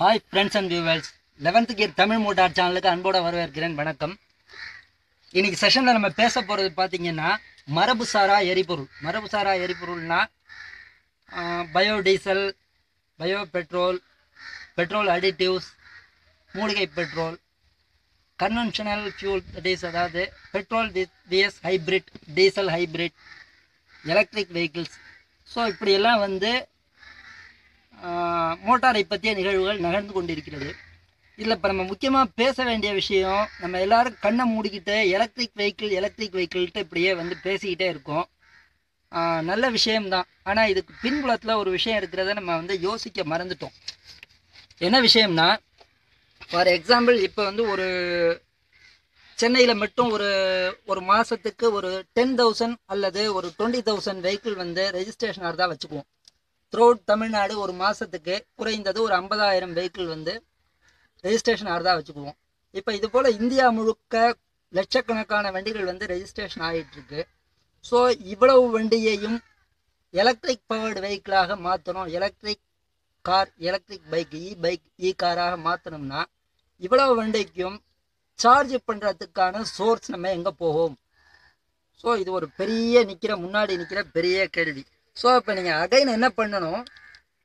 Hi friends and viewers eleventh gear Tamil motor சேனலுக்கு அன்போட வரவேற்கிறேன். வணக்கம். இன்றைக்கி செஷனில் நம்ம பேச போகிறது பார்த்திங்கன்னா மரபுசாரா எரிபொருள். மரபுசாரா எரிபொருள்னா biodiesel bio petrol petrol additives மூலிகை பெட்ரோல் கன்வென்ஷனல் ஃபியூல் டீஸ் அதாவது petrol BS hybrid diesel hybrid electric vehicles so இப்படியெல்லாம் வந்து மோட்டாரை பற்றிய நிகழ்வுகள் நகர்ந்து கொண்டிருக்கிறது. இதில் இப்போ நம்ம முக்கியமாக பேச வேண்டிய விஷயம் நம்ம எல்லாரும் கண்ணை மூடிக்கிட்டு எலக்ட்ரிக் வெஹிக்கிள் எலக்ட்ரிக் வெஹிக்கிள்கிட்ட இப்படியே வந்து பேசிக்கிட்டே இருக்கோம். நல்ல விஷயம்தான். ஆனால் இதுக்கு பின்புலத்தில் ஒரு விஷயம் இருக்கிறத நம்ம வந்து யோசிக்க மறந்துட்டோம். என்ன விஷயம்னா ஃபார் எக்ஸாம்பிள் இப்போ வந்து ஒரு சென்னையில் மட்டும் ஒரு ஒரு மாதத்துக்கு ஒரு டென் தௌசண்ட் அல்லது ஒரு டுவெண்ட்டி தௌசண்ட் வெஹிக்கிள் வந்து ரெஜிஸ்ட்ரேஷன் தான் வச்சுக்குவோம். த்ரூட் தமிழ்நாடு ஒரு மாதத்துக்கு குறைந்தது ஒரு ஐம்பதாயிரம் வெஹிக்கிள் வந்து ரெஜிஸ்ட்ரேஷன் ஆகிறதா வச்சுக்குவோம். இப்போ இது போல் இந்தியா முழுக்க லட்சக்கணக்கான வண்டிகள் வந்து ரெஜிஸ்ட்ரேஷன் ஆகிட்டுருக்கு ஸோ இவ்வளவு வண்டியையும் எலக்ட்ரிக் பவர்டு வெஹிக்கிளாக மாற்றணும் electric car electric bike e bike e காராக மாற்றணும்னா இவ்வளவு வண்டிக்கும் சார்ஜ் பண்ணுறதுக்கான சோர்ஸ் நம்ம எங்கே போகும்? ஸோ இது ஒரு பெரிய நிற்கிற முன்னாடி நிற்கிற பெரிய கேள்வி. ஸோ இப்போ நீங்கள் அகைன் என்ன பண்ணணும்?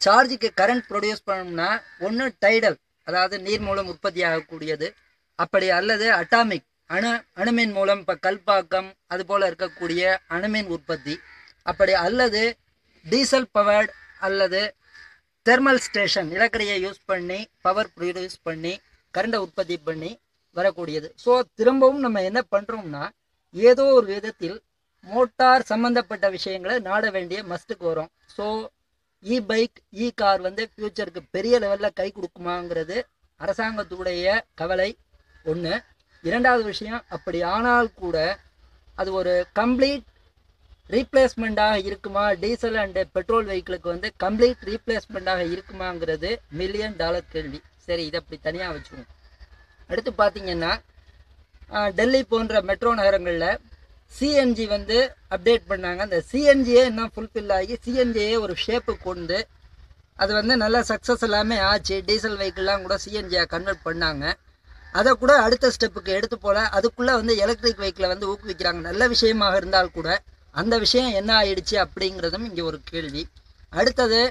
சார்ஜுக்கு கரண்ட் ப்ரொடியூஸ் பண்ணணும்னா ஒன்று டைடல் அதாவது நீர் மூலம் உற்பத்தி ஆகக்கூடியது அப்படி அல்லது அட்டாமிக் அணு அணுமின் மூலம் இப்போ கல்பாக்கம் அது போல் இருக்கக்கூடிய அணுமின் உற்பத்தி. அப்படி அல்லது டீசல் பவர்ட் அல்லது தெர்மல் ஸ்டேஷன் நிலக்கரியை யூஸ் பண்ணி பவர் ப்ரொடியூஸ் பண்ணி கரண்டை உற்பத்தி பண்ணி வரக்கூடியது. ஸோ திரும்பவும் நம்ம என்ன பண்ணுறோம்னா ஏதோ ஒரு விதத்தில் மோட்டார் சம்மந்தப்பட்ட விஷயங்களை நாட வேண்டிய மஸ்ட்டுக்கு வரும். So e bike e car வந்து ஃப்யூச்சருக்கு பெரிய லெவலில் கை கொடுக்குமாங்கிறது அரசாங்கத்துடைய கவலை ஒன்று இரண்டாவது விஷயம் அப்படி ஆனால் கூட அது ஒரு கம்ப்ளீட் ரீப்ளேஸ்மெண்ட்டாக இருக்குமா? டீசல் அண்டு பெட்ரோல் வெஹிக்கிளுக்கு வந்து கம்ப்ளீட் ரீப்ளேஸ்மெண்ட்டாக இருக்குமாங்கிறது மில்லியன் டாலர் கேள்வி. சரி இதை அப்படி தனியாக வச்சுக்குவோம் அடுத்து பார்த்தீங்கன்னா டெல்லி போன்ற மெட்ரோ நகரங்களில் சிஎன்ஜி வந்து அப்டேட் பண்ணாங்க. அந்த சிஎன்ஜியே இன்னும் ஃபுல்ஃபில் ஆகி சிஎன்ஜியே ஒரு ஷேப்பு கொண்டு அது வந்து நல்ல சக்ஸஸ் எல்லாமே ஆச்சு. டீசல் வெஹிக்கிள்லாம் கூட சிஎன்ஜியாக கன்வெர்ட் பண்ணாங்க. அதை கூட அடுத்த ஸ்டெப்புக்கு எடுத்து போல அதுக்குள்ளே வந்து எலக்ட்ரிக் வெஹிக்கிளை வந்து ஊக்குவிக்கிறாங்க. நல்ல விஷயமாக இருந்தால் கூட அந்த விஷயம் என்ன ஆயிடுச்சு அப்படிங்கிறதும் இங்கே ஒரு கேள்வி. அடுத்தது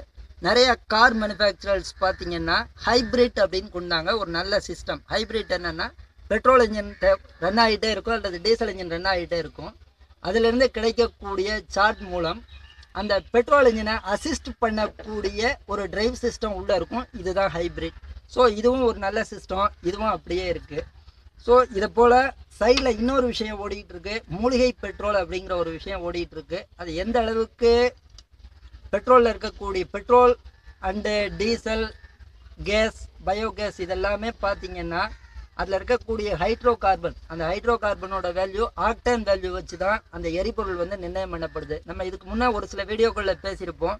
நிறைய கார் மேனுஃபேக்சரர்ஸ் பார்த்தீங்கன்னா ஹைப்ரிட் அப்படின்னு கொண்டாங்க. ஒரு நல்ல சிஸ்டம் ஹைப்ரிட் என்னென்னா பெட்ரோல் இன்ஜின் ரன் ஆகிட்டே இருக்கும் அல்லது டீசல் இன்ஜின் ரன் ஆகிட்டே இருக்கும். அதிலிருந்து கிடைக்கக்கூடிய சார்ட் மூலம் அந்த பெட்ரோல் இன்ஜினை அசிஸ்ட் பண்ணக்கூடிய ஒரு டிரைவ் சிஸ்டம் உள்ளே இருக்கும். இதுதான் ஹைப்ரிட் ஸோ இதுவும் ஒரு நல்ல சிஸ்டம் இதுவும் அப்படியே இருக்குது ஸோ இதை போல் சைடில் இன்னொரு விஷயம் ஓடிட்டு இருக்கு மூலிகை பெட்ரோல் அப்படிங்கிற ஒரு விஷயம் ஓடிட்டு இருக்கு அது எந்த அளவுக்கு பெட்ரோலில் இருக்கக்கூடிய petrol and diesel gas biogas இதெல்லாமே பார்த்தீங்கன்னா அதில் இருக்கக்கூடிய ஹைட்ரோ கார்பன் அந்த ஹைட்ரோ கார்பனோட வேல்யூ ஆக்டன் வேல்யூ வச்சு தான் அந்த எரிபொருள் வந்து நிர்ணயம் பண்ணப்படுது. நம்ம இதுக்கு முன்னே ஒரு சில வீடியோக்களில் பேசியிருப்போம்.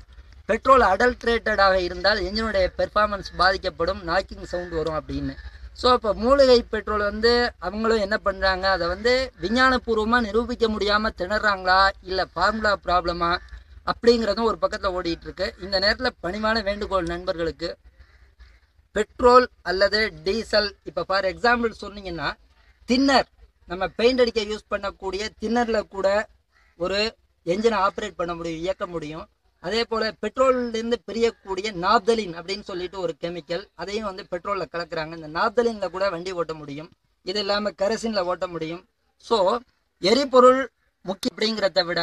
பெட்ரோல் அடல்ட்ரேட்டடாக இருந்தால் என்ஜினுடைய பெர்ஃபார்மன்ஸ் பாதிக்கப்படும் நாக்கிங் சவுண்ட் வரும் அப்படின்னு. ஸோ அப்போ மூலிகை பெட்ரோல் வந்து அவங்களும் என்ன பண்ணுறாங்க அதை வந்து விஞ்ஞானபூர்வமாக நிரூபிக்க முடியாமல் திணறாங்களா? இல்லை ஃபார்முலா ப்ராப்ளமா அப்படிங்கிறதும் ஒரு பக்கத்தில் ஓடிட்டு இருக்கு. இந்த நேரத்தில் பணிவான வேண்டுகோள் நண்பர்களுக்கு பெட்ரோல் அல்லது டீசல். இப்போ ஃபார் எக்ஸாம்பிள் சொன்னீங்கன்னா தின்னர் நம்ம பெயிண்ட் அடிக்க யூஸ் பண்ணக்கூடிய தின்னரில் கூட ஒரு என்ஜினை ஆப்ரேட் பண்ண முடியும் இயக்க முடியும். அதே போல் பெட்ரோல்லேருந்து பிரியக்கூடிய நாப்தலின் அப்படின்னு சொல்லிட்டு ஒரு கெமிக்கல் அதையும் வந்து பெட்ரோலில் கலக்குறாங்க. இந்த நாப்தலினில் கூட வண்டி ஓட்ட முடியும். இது இல்லாமல் கரசினில் ஓட்ட முடியும். ஸோ எரிபொருள் முக்கிய அப்படிங்கிறத விட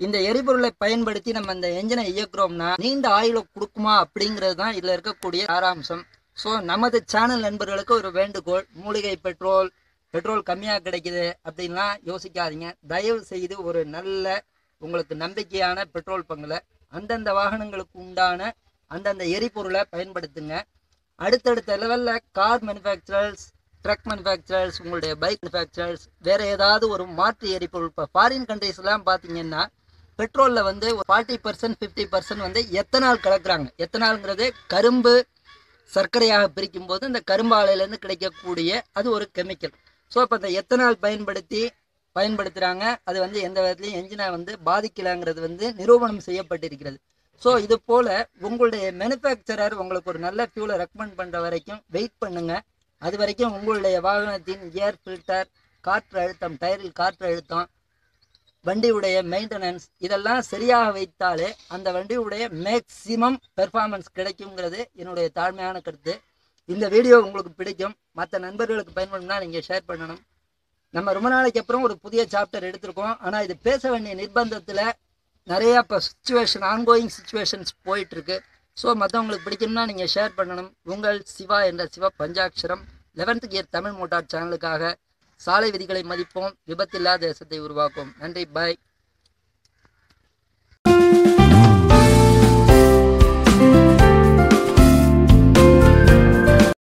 இந்த எரிபொருளை பயன்படுத்தி நம்ம இந்த என்ஜினை இயக்குறோம்னா நீண்ட ஆயுளை கொடுக்குமா அப்படிங்கிறது தான் இதில் இருக்கக்கூடிய சாராம்சம். ஸோ நமது சேனல் நண்பர்களுக்கு ஒரு வேண்டுகோள் மூலிகை பெட்ரோல் பெட்ரோல் கம்மியாக கிடைக்குது அப்படின்லாம் யோசிக்காதீங்க. தயவு செய்து ஒரு நல்ல உங்களுக்கு நம்பிக்கையான பெட்ரோல் பங்கில் அந்தந்த வாகனங்களுக்கு உண்டான அந்தந்த எரிபொருளை பயன்படுத்துங்க. அடுத்தடுத்த லெவலில் கார் மேனுஃபேக்சரர்ஸ் ட்ரக் மேனுஃபேக்சரர்ஸ் உங்களுடைய பைக் மேனுஃபேக்சரர்ஸ் வேறு ஏதாவது ஒரு மாற்று எரிபொருள். இப்போ ஃபாரின் கண்ட்ரீஸ்லாம் பார்த்தீங்கன்னா பெட்ரோலில் வந்து ஒரு ஃபார்ட்டி பர்சன்ட் ஃபிஃப்டி பர்சன்ட் வந்து எத்தனால் கலக்குறாங்க. எத்தனால்ங்கிறது கரும்பு சர்க்கரையாக பிரிக்கும் போது இந்த கரும்பாலையிலேருந்து கிடைக்கக்கூடிய அது ஒரு கெமிக்கல். ஸோ இப்போ இந்த எத்தனால் பயன்படுத்தி பயன்படுத்துகிறாங்க அது வந்து எந்த விதத்துலையும் என்ஜினை வந்து பாதிக்கலாங்கிறது வந்து நிரூபணம் செய்யப்பட்டிருக்கிறது. ஸோ இது போல் உங்களுடைய மேனுஃபேக்சரர் உங்களுக்கு ஒரு நல்ல ஃபியூலை ரெக்கமெண்ட் பண்ணுற வரைக்கும் வெயிட் பண்ணுங்கள் அது வரைக்கும் உங்களுடைய வாகனத்தின் ஏர் ஃபில்டர் காற்று அழுத்தம் டயரில் காற்று அழுத்தம் வண்டியுடைய மெயின்டெனன்ஸ் இதெல்லாம் சரியாக வைத்தாலே அந்த வண்டியுடைய மேக்சிமம் பெர்ஃபார்மன்ஸ் கிடைக்குங்கிறது என்னுடைய தாழ்மையான கருத்து. இந்த வீடியோ உங்களுக்கு பிடிக்கும். மற்ற நண்பர்களுக்கு பயன்படும்னா நீங்கள் ஷேர் பண்ணணும். நம்ம ரொம்ப நாளைக்கு அப்புறம் ஒரு புதிய சாப்டர் எடுத்திருக்கோம். ஆனால் இது பேச வேண்டிய நிர்பந்தத்தில் நிறைய இப்போ சுச்சுவேஷன் ஆன்கோயிங் சுச்சுவேஷன்ஸ் போயிட்டுருக்கு. ஸோ மற்றவங்களுக்கு பிடிக்கும்னா நீங்கள் ஷேர் பண்ணணும். உங்கள் சிவா என்ற Siva Panchatcharam eleventh gear Tamil motor சேனலுக்காக சாலை விதிகளை மதிப்போம். விபத்தில்லா தேசத்தை உருவாக்கும். நன்றி. பாய்